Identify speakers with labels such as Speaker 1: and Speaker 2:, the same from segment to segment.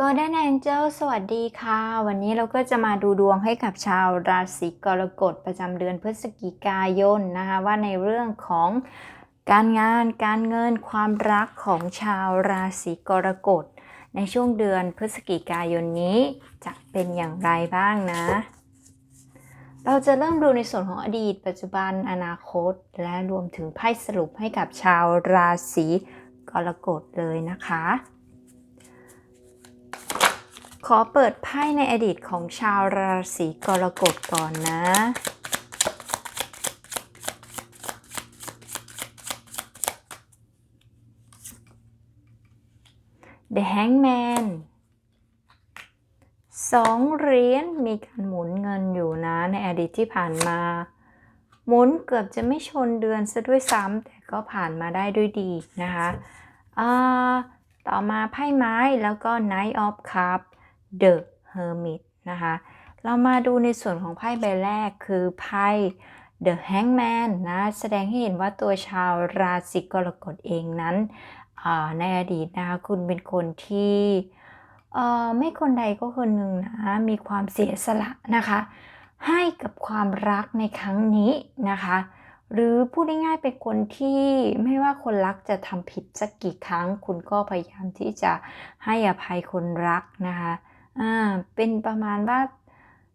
Speaker 1: ก็ได้แองเจิลสวัสดีค่ะ วันนี้เราก็จะมาดูดวงให้กับชาวราศีกรกฎประจำเดือนพฤศจิกายนนะคะว่าในเรื่องของการงานการเงินความรักของชาวราศีกรกฎ ในช่วงเดือนพฤศจิกายนนี้จะเป็นอย่างไรบ้างนะ เราจะเริ่มดูในส่วนของอดีต ปัจจุบันอนาคต และรวมถึงไพ่สรุปให้กับชาวราศีกรกฎเลยนะคะ ขอเปิดไพ่ในอดีตของชาวราศีกรกฎก่อนนะ The Hangman สองเหรียญมีการหมุนเงินอยู่นะในอดีตที่ผ่านมา หมุนเกือบจะไม่ชนเดือนซะด้วยซ้ำแต่ก็ผ่านมาได้ด้วยดีนะคะต่อมาไพ่ไม้แล้วก็ Knight of Cups The Hermit นะคะ เรามาดูในส่วนของไพ่ใบแรกคือไพ่ The Hangman นะ แสดงให้เห็นว่าตัวชาวราศีกรกฎเองนั้น ในอดีตนะคะคุณเป็นคนที่ไม่คนใดก็คนหนึ่งนะ มีความเสียสละนะคะ ให้กับความรักในครั้งนี้นะคะหรือพูดง่ายๆเป็นคนที่ไม่ว่าคนรักจะทำผิดสักกี่ครั้ง คุณก็พยายามที่จะให้อภัยคนรักนะคะ อ่า เป็นประมาณว่า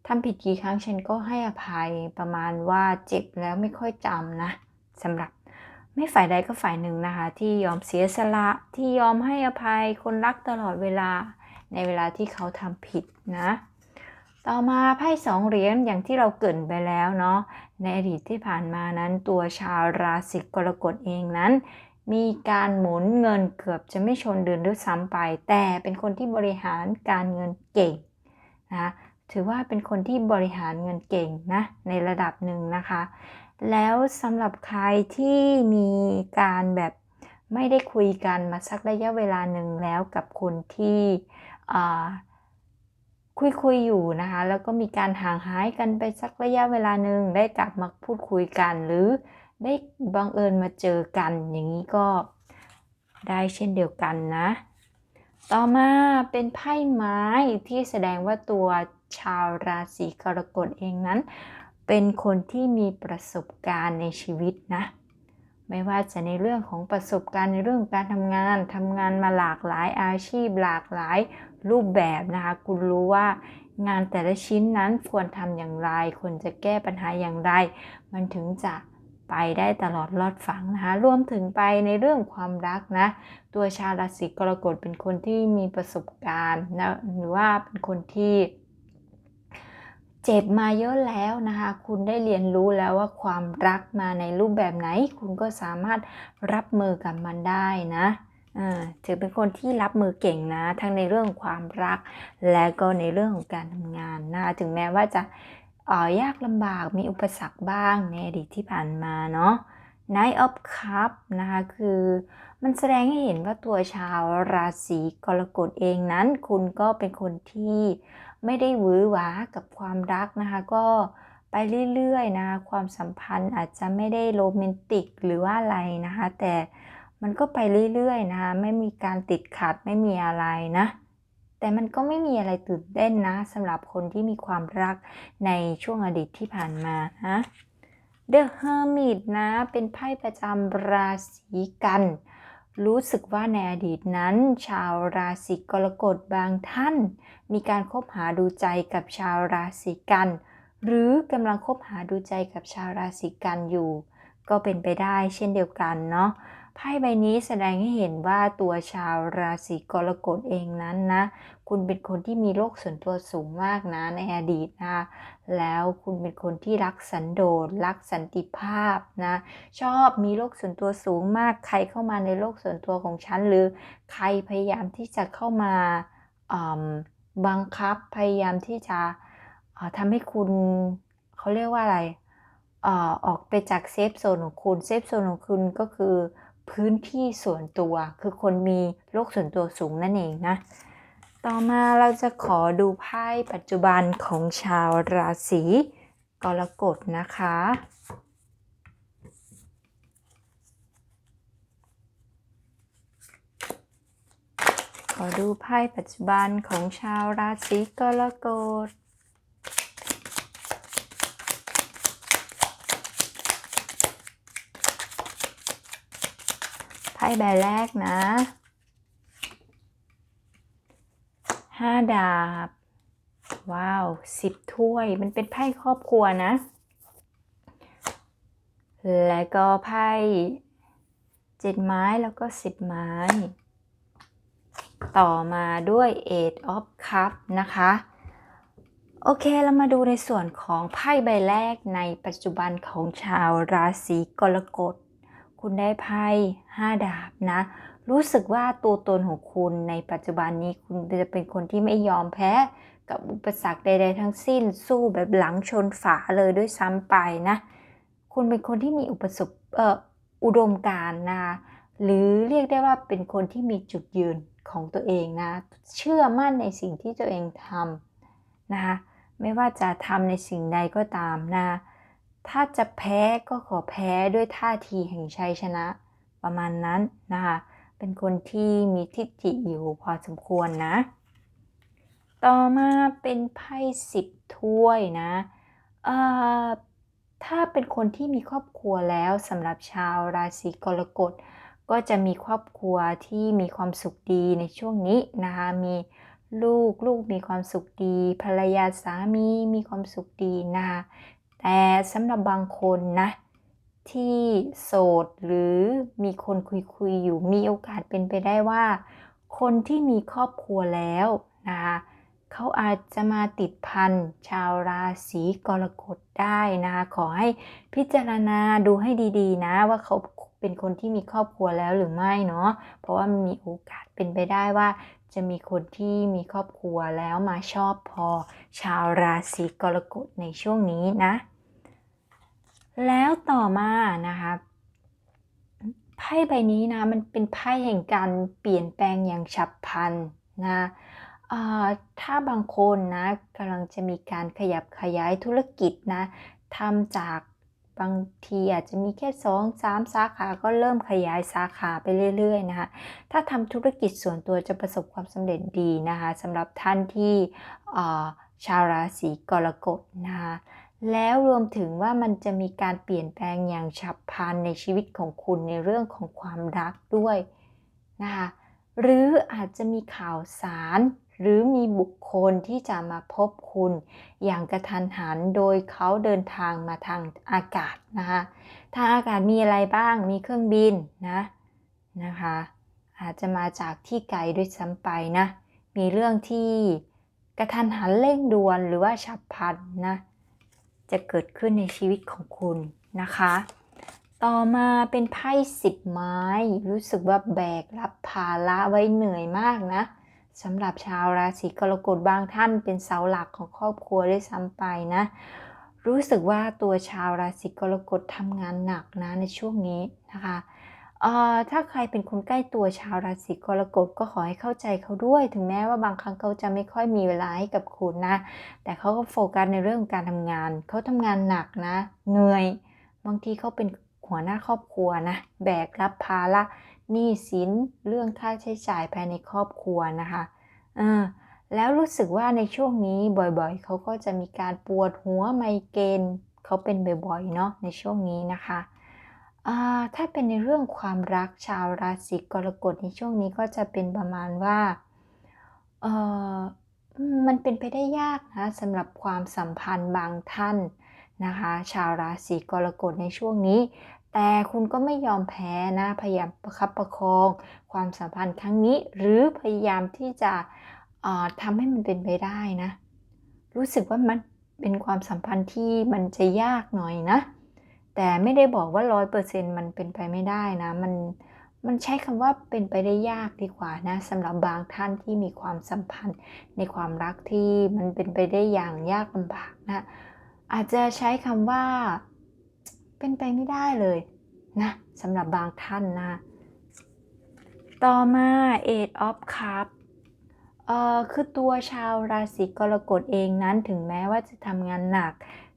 Speaker 1: ทำผิดกี่ครั้งฉันก็ให้อภัยประมาณว่าเจ็บแล้วไม่ค่อยจำนะสำหรับไม่ฝ่ายใดก็ฝ่ายหนึ่งนะคะ ที่ยอมเสียสละที่ยอมให้อภัยคนรักตลอดเวลาในเวลาที่เขาทำผิดนะ ต่อมาไพ่สองเหรียญอย่างที่เราเกินไปแล้วเนาะในอดีตที่ผ่านมานั้นตัวชาวราศีกรกฎเองนั้น มีการหมุนเงินเกือบจะไม่ชนเดือนด้วยซ้ำไป แต่เป็นคนที่บริหารการเงินเก่งนะถือว่าเป็นคนที่บริหารเงินเก่งนะในระดับหนึ่งนะคะ แล้วสำหรับใครที่มีการแบบไม่ได้คุยกันมาสักระยะเวลาหนึ่งแล้วกับคนที่คุยคุยอยู่นะคะ แล้วก็มีการห่างหายกันไปสักระยะเวลาหนึ่งได้กลับมาพูดคุยกันหรือ ได้บังเอิญมาเจอกันอย่างนี้ก็ได้เช่นเดียวกันนะ ต่อมาเป็นไพ่ไม้ที่แสดงว่าตัวชาวราศีกรกฎเองนั้น เป็นคนที่มีประสบการณ์ในชีวิตนะ ไม่ว่าจะในเรื่องของประสบการณ์ในเรื่องการทำงานทำงานมาหลากหลายอาชีพหลากหลายรูปแบบนะคะ คุณรู้ว่างานแต่ละชิ้นนั้นควรทำอย่างไรควรจะแก้ปัญหาอย่างไร มันถึงจะ ไปได้ตลอดรอดฝังนะคะรวมถึงไปในเรื่องความรักนะ ตัวชาวราศีกรกฎเป็นคนที่มีประสบการณ์นะหรือว่าเป็นคนที่เจ็บมาเยอะแล้วนะคะ คุณได้เรียนรู้แล้วว่าความรักมาในรูปแบบไหน คุณก็สามารถรับมือกับมันได้นะถือเป็นคนที่รับมือเก่งนะ ทั้งในเรื่องความรัก และก็ในเรื่องของการทำงานนะถึงแม้ว่าจะ ยากลำบากมีอุปสรรคบ้างในอดีตที่ผ่านมาเนาะ Knight of Cup นะคะคือมันแสดงให้เห็นว่าตัวชาวราศีกรกฎเองนั้น คุณก็เป็นคนที่ไม่ได้หวือหวากับความรักนะคะ ก็ไปเรื่อยๆนะความสัมพันธ์อาจจะไม่ได้โรแมนติกหรือว่าอะไรนะคะ แต่มันก็ไปเรื่อยๆนะะไม่มีการติดขัดไม่มีอะไรนะ แต่มันก็ไม่มีอะไรตื่นเต้นนะสำหรับคนที่มีความรักในช่วงอดีตที่ผ่านมานะ The Hermit นะเป็นไพ่ประจำราศีกัน รู้สึกว่าในอดีตนั้น ชาวราศีกรกฎบางท่าน มีการคบหาดูใจกับชาวราศีกัน หรือกำลังคบหาดูใจกับชาวราศีกันอยู่ ก็เป็นไปได้เช่นเดียวกันเนาะ ไพ่ใบนี้แสดงให้เห็นว่าตัวชาวราศีกรกฎเองนั้นนะ คุณเป็นคนที่มีโลกส่วนตัวสูงมากนะในอดีตนะ แล้วคุณเป็นคนที่รักสันโดษรักสันติภาพนะ ชอบมีโลกส่วนตัวสูงมาก ใครเข้ามาในโลกส่วนตัวของฉันหรือใครพยายามที่จะเข้ามาบังคับพยายามที่จะทำให้คุณเขาเรียกว่าอะไรออกไปจากเซฟโซนของคุณ เซฟโซนของคุณก็คือ พื้นที่ส่วนตัว คือคนมีโลกส่วนตัวสูงนั่นเองนะ ต่อมาเราจะขอดูไพ่ปัจจุบันของชาวราศีกรกฎนะคะขขอดูไพ่ปัจจุบันของชาวราศีกรกฎ พ่ใบแรกนะห้าดาบ ว้าวสิบถ้วย มันเป็นไพ่ครอบครัวนะ และก็ไพ่เจ็ดไม้แล้วก็สิบไม้ ต่อมาด้วย Eight of Cup นะคะ โอเคเรามาดูในส่วนของไพ่ใบแรกในปัจจุบันของชาวราศีกรกฎ คุณได้ไพ่5ดาบนะ รู้สึกว่าตัวตนของคุณในปัจจุบันนี้คุณจะเป็นคนที่ไม่ยอมแพ้กับอุปสรรคใด ๆ ทั้งสิ้น สู้แบบหลังชนฝาเลยด้วยซ้ำไปนะ คุณเป็นคนที่มีอุปสบเอ่ออุดมการณ์นะ หรือเรียกได้ว่าเป็นคนที่มีจุดยืนของตัวเองนะ เชื่อมั่นในสิ่งที่ตัวเองทำนะคะไม่ว่าจะทำในสิ่งใดก็ตามนะ ถ้าจะแพ้ก็ขอแพ้ด้วยท่าทีแห่งชัยชนะประมาณนั้นนะคะ เป็นคนที่มีทิฏฐิอยู่พอสมควรนะ ต่อมาเป็นไพ่สิบถ้วยนะเอ่อถ้าเป็นคนที่มีครอบครัวแล้วสำหรับชาวราศีกรกฎก็จะมีครอบครัวที่มีความสุขดีในช่วงนี้นะคะมีลูกลูกมีความสุขดี ภรรยาสามีมีความสุขดีนะคะ แต่สำหรับบางคนนะ ที่โสดหรือมีคนคุยคุยอยู่มีโอกาสเป็นไปได้ว่า คนที่มีครอบครัวแล้วนะคะเขาอาจจะมาติดพันชาวราศีกรกฎได้นะคะขอให้พิจารณาดูให้ดีๆ นะว่าเขาเป็นคนที่มีครอบครัวแล้วหรือไม่เนาะเพราะว่ามันมีโอกาสเป็นไปได้ว่า จะมีคนที่มีครอบครัวแล้วมาชอบพอชาวราศีกรกฎในช่วงนี้นะ แล้วต่อมานะคะไพ่ใบนี้นะมันเป็นไพ่แห่งการเปลี่ยนแปลงอย่างฉับพลันนะถ้าบางคนนะกำลังจะมีการขยับขยายธุรกิจนะทำจาก บางทีอาจจะมีแค่สองสามสาขาก็เริ่มขยายสาขาไปเรื่อยๆนะคะถ้าทำธุรกิจส่วนตัวจะประสบความสำเร็จดีนะคะสำหรับท่านที่ชาวราศีกรกฎนะคะแล้วรวมถึงว่ามันจะมีการเปลี่ยนแปลงอย่างฉับพลันในชีวิตของคุณในเรื่องของความรักด้วยนะคะหรืออาจจะมีข่าวสาร หรือมีบุคคลที่จะมาพบคุณ อย่างกระทันหันโดยเขาเดินทางมาทางอากาศนะคะทางอากาศมีอะไรบ้างมีเครื่องบินนะนะคะอาจจะมาจากที่ไกลด้วยซ้ำไปนะ มีเรื่องที่กระทันหันเร่งด่วนหรือว่าฉับพลันนะ จะเกิดขึ้นในชีวิตของคุณนะคะ ต่อมาเป็นไพ่สิบไม้ รู้สึกว่าแบกรับภาระไว้เหนื่อยมากนะ สำหรับชาวราศีกรกฎบางท่านเป็นเสาหลักของครอบครัวด้วยซ้ำไปนะ รู้สึกว่าตัวชาวราศีกรกฎทำงานหนักนะในช่วงนี้นะคะเออถ้าใครเป็นคนใกล้ตัวชาวราศีกรกฎก็ขอให้เข้าใจเขาด้วย ถึงแม้ว่าบางครั้งเขาจะไม่ค่อยมีเวลาให้กับคุณนะ แต่เขาก็โฟกัสในเรื่องของการทำงาน เขาทำงานหนักนะ เหนื่อย บางทีเขาเป็นหัวหน้าครอบครัวนะ แบกรับภาระ หนี้สินเรื่องค่าใช้จ่ายภายในครอบครัวนะคะเออแล้วรู้สึกว่าในช่วงนี้บ่อยๆ เขาก็จะมีการปวดหัวไมเกรนเขาเป็นบ่อยๆเนาะในช่วงนี้นะคะอ่าถ้าเป็นในเรื่องความรักชาวราศีกรกฎในช่วงนี้ก็จะเป็นประมาณว่าเอออืมมันเป็นไปได้ยากนะสำหรับความสัมพันธ์บางท่านนะคะ ชาวราศีกรกฎในช่วงนี้ แต่คุณก็ไม่ยอมแพ้นะ พยายามประคับประคอง ความสัมพันธ์ครั้งนี้ หรือพยายามที่จะทำให้มันเป็นไปได้นะ รู้สึกว่ามันเป็นความสัมพันธ์ที่มันจะยากหน่อยนะ แต่ไม่ได้บอกว่าร้อยเปอร์เซ็นต์มันเป็นไปไม่ได้นะ มันมันใช้คำว่าเป็นไปได้ยากดีกว่านะสำหรับบางท่านที่มีความสัมพันธ์ในความรักที่มันเป็นไปได้อย่างยากลำบากนะ อาจจะใช้คำว่า เป็นไปไม่ได้เลยนะสำหรับบางท่านนะ ต่อมา Eight of Cup เอ่อคือตัวชาวราศีกรกฎเองนั้นถึงแม้ว่าจะทำงานหนัก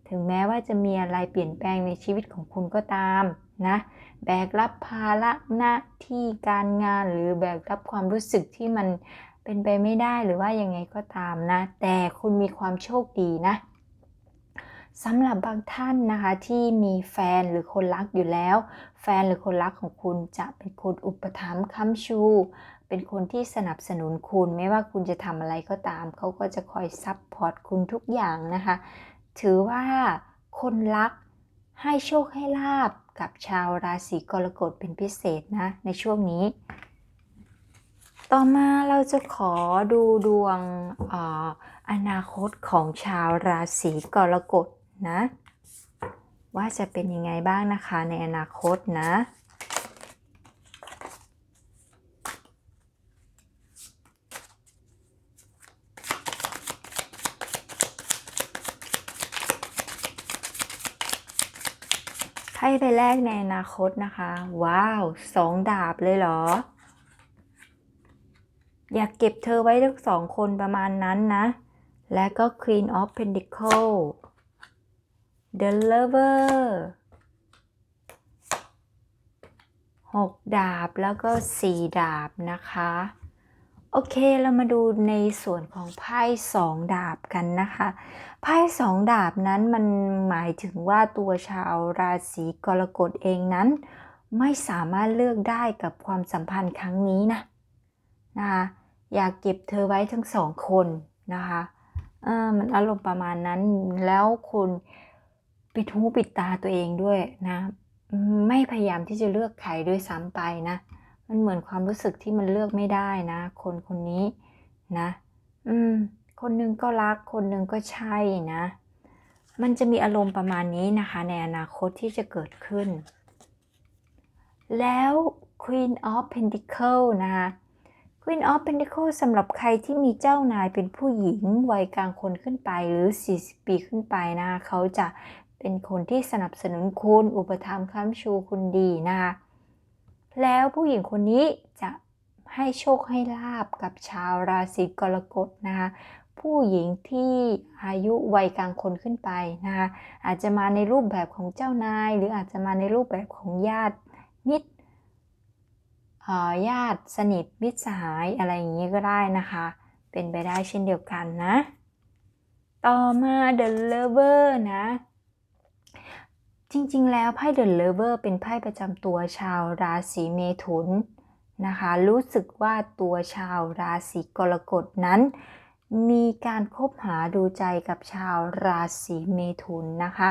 Speaker 1: ถึงแม้ว่าจะมีอะไรเปลี่ยนแปลงในชีวิตของคุณก็ตามนะแบกรับภาระหน้าที่การงานหรือแบกรับความรู้สึกที่มันเป็นไปไม่ได้หรือว่ายังไงก็ตามนะ แต่คุณมีความโชคดีนะ สำหรับบางท่านนะคะที่มีแฟนหรือคนรักอยู่แล้ว แฟนหรือคนรักของคุณจะเป็นคนอุปถัมภ์ค้ำชู เป็นคนที่สนับสนุนคุณไม่ว่าคุณจะทำอะไรก็ตาม เขาก็จะคอยซับพอร์ตคุณทุกอย่างนะคะ ถือว่าคนรักให้โชคให้ลาบกับชาวราศีกรกฎเป็นพิเศษนะในช่วงนี้ ต่อมาเราจะขอดูดวงอออนาคตของชาวราศีกรกฎ นะ ว่าจะเป็นยังไงบ้างนะคะในอนาคตนะไพ่ใบแรกในอนาคตนะคะ ว้าวสองดาบเลยเหรอ อยากเก็บเธอไว้ทั้งสองคนประมาณนั้นนะ และก็ Queen of Pentacle The Lover หกดาบแล้วก็สี่ดาบนะคะ โอเคเรามาดูในส่วนของไพ่สองดาบกันนะคะไพ่สองดาบนั้นมันหมายถึงว่าตัวชาวราศีกรกฎเองนั้น ไม่สามารถเลือกได้กับความสัมพันธ์ครั้งนี้นะนะคะอยากเก็บเธอไว้ทั้งสองคนนะคะเออมันอารมณ์ประมาณนั้นแล้วคุณ ปิดหูปิดตาตัวเองด้วยนะ ไม่พยายามที่จะเลือกใครด้วยซ้ำไปนะ มันเหมือนความรู้สึกที่มันเลือกไม่ได้นะ คนคนนี้นะ อืม คนหนึงก็รัก คนหนึงก็ใช่นะ มันจะมีอารมณ์ประมาณนี้นะคะ ในอนาคตที่จะเกิดขึ้น แล้ว Queen of Pentacle นะคะ Queen of Pentacle สำหรับใครที่มีเจ้านายเป็นผู้หญิงวัยกลางคนขึ้นไปหรือ 40 ปีขึ้นไปนะ เขาจะ เป็นคนที่สนับสนุนคุณอุปถัมภ์ค้ำชูคุณดีนะคะแล้วผู้หญิงคนนี้จะให้โชคให้ลาบกับชาวราศีกรกฎนะคะผู้หญิงที่อายุวัยกลางคนขึ้นไปนะคะอาจจะมาในรูปแบบของเจ้านาย หรืออาจจะมาในรูปแบบของญาติมิตรญาติสนิทมิตรสหายอะไรอย่างนี้ก็ได้นะคะ เป็นไปได้เช่นเดียวกันนะ ต่อมา The Lover นะ จริงๆ แล้วไพ่ The Lover เป็นไพ่ประจำตัวชาวราศีเมถุนนะคะ รู้สึกว่าตัวชาวราศีกรกฎนั้น มีการคบหาดูใจกับชาวราศีเมถุนนะคะ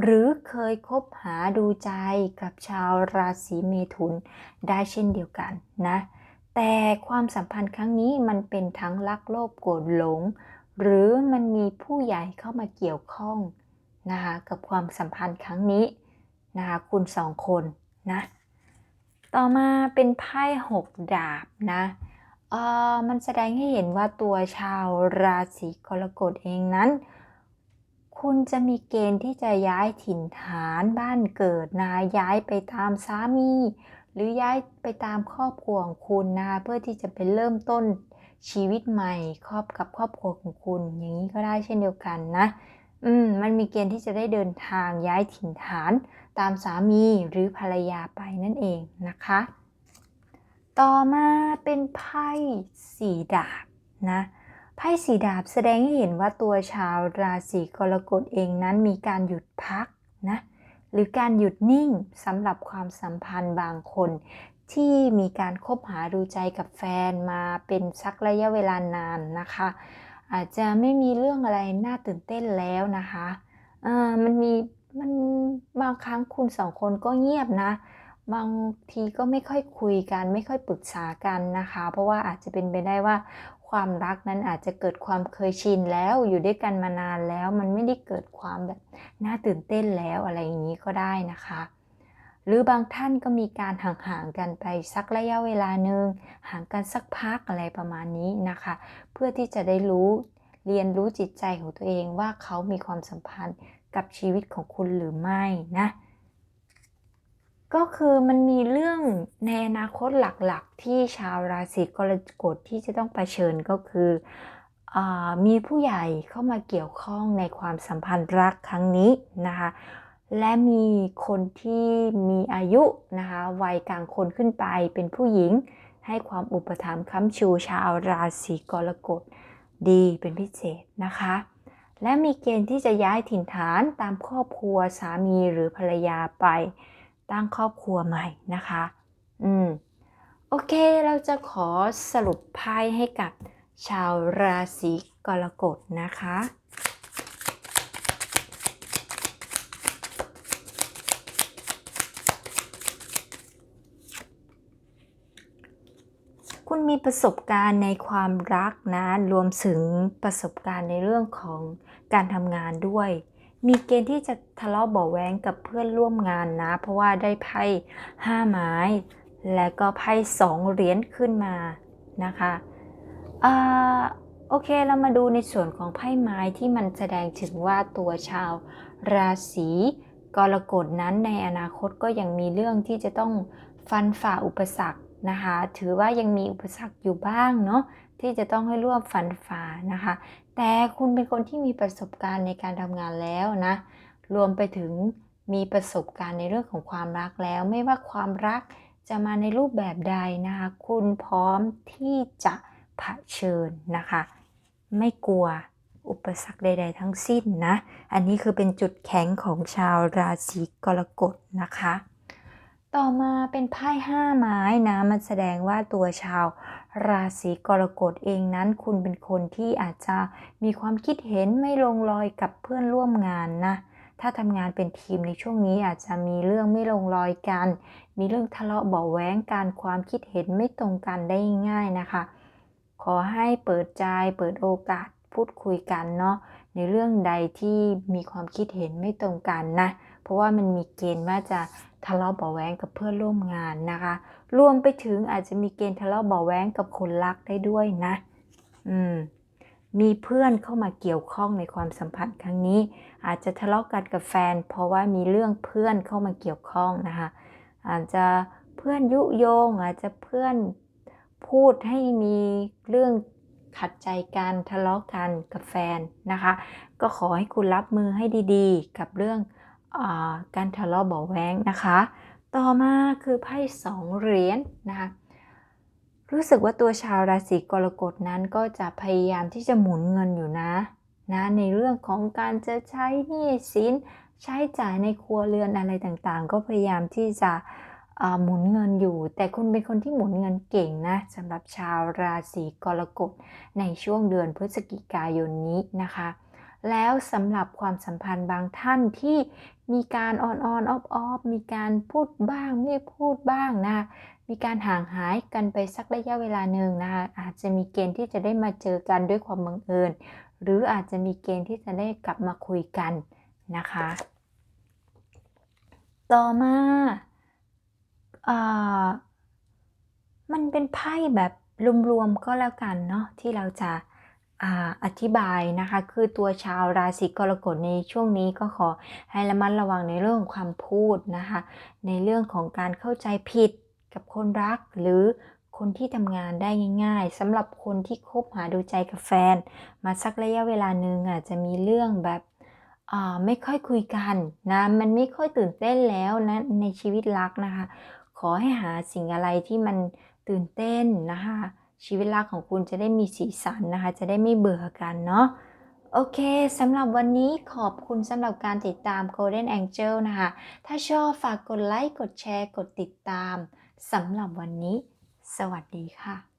Speaker 1: หรือเคยคบหาดูใจกับชาวราศีเมถุนได้เช่นเดียวกันนะ แต่ความสัมพันธ์ครั้งนี้มันเป็นทั้งรักโลภโกรธหลง หรือมันมีผู้ใหญ่เข้ามาเกี่ยวข้อง นะคะกับความสัมพันธ์ครั้งนี้นะคะคุณสองคนนะต่อมาเป็นไพ่หกดาบนะเออมันแสดงให้เห็นว่าตัวชาวราศีกรกฎเองนั้น คุณจะมีเกณฑ์ที่จะย้ายถิ่นฐานบ้านเกิดนะย้ายไปตามสามี หรือย้ายไปตามครอบครัวของคุณนะเพื่อที่จะไปเริ่มต้นชีวิตใหม่ครอบกับครอบครัวของคุณ อย่างนี้ก็ได้เช่นเดียวกันนะ อืมมันมีเกณฑ์ที่จะได้เดินทางย้ายถิ่นฐาน ตามสามีหรือภรรยาไปนั่นเองนะคะ ต่อมาเป็นไพ่สีดาบนะไพ่สีดาบแสดงให้เห็นว่าตัวชาวราศีกรกฎเองนั้นมีการหยุดพักนะหรือการหยุดนิ่งสำหรับความสัมพันธ์บางคน ที่มีการคบหาดูใจกับแฟนมาเป็นสักระยะเวลานานนะคะ อาจจะไม่มีเรื่องอะไรน่าตื่นเต้นแล้วนะคะเออมันมีมันบางครั้งคุณสองคนก็เงียบนะ บางทีก็ไม่ค่อยคุยกัน ไม่ค่อยปรึกษากันนะคะ เพราะว่าอาจจะเป็นไปได้ว่าความรักนั้นอาจจะเกิดความเคยชินแล้วอยู่ด้วยกันมานานแล้ว มันไม่ได้เกิดความแบบน่าตื่นเต้นแล้วอะไรอย่างนี้ก็ได้นะคะ หรือบางท่านก็มีการห่างๆกันไปสักระยะเวลาหนึ่งห่างกันสักพักอะไรประมาณนี้นะคะ เพื่อที่จะได้รู้เรียนรู้จิตใจของตัวเองว่าเขามีความสัมพันธ์กับชีวิตของคุณหรือไม่นะ ก็คือมันมีเรื่องในอนาคตหลักๆ ที่ชาวราศีกรกฎที่จะต้องไปเชิญก็คืออมีผู้ใหญ่เข้ามาเกี่ยวข้องในความสัมพันธ์รักครั้งนี้นะคะ และมีคนที่มีอายุนะคะวัยกลางคนขึ้นไปเป็นผู้หญิง ให้ความอุปถัมภ์ค้ำชูชาวราศีกรกฎดีเป็นพิเศษนะคะ และมีเกณฑ์ที่จะย้ายถิ่นฐานตามครอบครัวสามีหรือภรรยาไปตั้งครอบครัวใหม่นะคะ อืม โอเค เราจะขอสรุปไพ่ให้กับชาวราศีกรกฎนะคะ คุณมีประสบการณ์ในความรักนะ รวมถึงประสบการณ์ในเรื่องของการทำงานด้วย มีเกณฑ์ที่จะทะเลาะเบาะแว้งกับเพื่อนร่วมงานนะ เพราะว่าได้ไพ่ห้าไม้ และก็ไพ่สองเหรียญขึ้นมานะคะอ่าโอเคเรามาดูในส่วนของไพ่ไม้ที่มันแสดงถึงว่าตัวชาวราศีกรกฎนั้นในอนาคตก็ยังมีเรื่องที่จะต้องฟันฝ่าอุปสรรค นะคะ ถือว่ายังมีอุปสรรคอยู่บ้างเนาะที่จะต้องให้ร่วมฟันฝ่านะคะ แต่คุณเป็นคนที่มีประสบการณ์ในการทำงานแล้วนะ รวมไปถึงมีประสบการณ์ในเรื่องของความรักแล้ว ไม่ว่าความรักจะมาในรูปแบบใดนะคะ คุณพร้อมที่จะเผชิญนะคะ ไม่กลัวอุปสรรคใด ๆ ทั้งสิ้นนะ อันนี้คือเป็นจุดแข็งของชาวราศีกรกฎนะคะ ต่อมาเป็นไพ่ห้าไม้นะมันแสดงว่าตัวชาว ราศีกรกฎเองนั้น คุณเป็นคนที่อาจจะมีความคิดเห็นไม่ลงรอยกับเพื่อนร่วมงานนะถ้าทำงานเป็นทีมในช่วงนี้อาจจะมีเรื่องไม่ลงรอยกัน มีเรื่องทะเลาะเบาะแวงการความคิดเห็นไม่ตรงกันได้ง่ายนะคะ ขอให้เปิดใจเปิดโอกาสพูดคุยกันเนาะในเรื่องใดที่มีความคิดเห็นไม่ตรงกันนะ เพราะว่ามันมีเกณฑ์ว่าจะ ทะเลาะเบาแว้งกับเพื่อนร่วมงานนะคะ รวมไปถึงอาจจะมีเกณฑ์ทะเลาะเบาแว้งกับคนรักได้ด้วยนะ อืม มีเพื่อนเข้ามาเกี่ยวข้องในความสัมพันธ์ครั้งนี้ อาจจะทะเลาะกันกับแฟน เพราะว่ามีเรื่องเพื่อนเข้ามาเกี่ยวข้องนะคะ อาจจะเพื่อนยุโยง อาจจะเพื่อนพูดให้มีเรื่องขัดใจกันทะเลาะกันกับแฟนนะคะ ก็ขอให้คุณรับมือให้ดีๆ กับเรื่อง การทะเลาะเบาะแวงนะคะ ต่อมาคือไพ่สองเหรียญนะคะรู้สึกว่าตัวชาวราศีกรกฎนั้นก็จะพยายามที่จะหมุนเงินอยู่นะนะในเรื่องของการจะใช้หนี้สินใช้จ่ายในครัวเรือนอะไรต่างๆ ก็พยายามที่จะหมุนเงินอยู่ แต่คุณเป็นคนที่หมุนเงินเก่งนะสำหรับชาวราศีกรกฎในช่วงเดือนพฤศจิกายนนี้นะคะ แล้วสำหรับความสัมพันธ์บางท่านที่มีการออนออนออฟออฟมีการพูดบ้างไม่พูดบ้างนะมีการห่างหายกันไปสักระยะเวลาหนึ่งนะคะอาจจะมีเกณฑ์ที่จะได้มาเจอกันด้วยความบังเอิญ หรืออาจจะมีเกณฑ์ที่จะได้กลับมาคุยกันนะคะ ต่อมาอ่ามันเป็นไพ่แบบรวมๆก็แล้วกันเนาะที่เราจะ อธิบายนะคะ คือตัวชาวราศีกรกฎในช่วงนี้ก็ขอให้ระมัดระวังในเรื่องของความพูดนะคะ ในเรื่องของการเข้าใจผิดกับคนรักหรือคนที่ทำงานได้ง่ายๆสำหรับคนที่คบหาดูใจกับแฟน มาสักระยะเวลาหนึ่งอาจจะมีเรื่องแบบไม่ค่อยคุยกันนะมันไม่ค่อยตื่นเต้นแล้วนะในชีวิตรักนะคะ ขอให้หาสิ่งอะไรที่มันตื่นเต้นนะคะ ชีวิตรักของคุณจะได้มีสีสันนะคะ จะได้ไม่เบื่อกันเนาะโอเคสำหรับวันนี้ขอบคุณสำหรับการติดตาม Golden Angel นะคะ ถ้าชอบฝากกดไลค์ กดแชร์ กดติดตามสำหรับวันนี้ สวัสดีค่ะ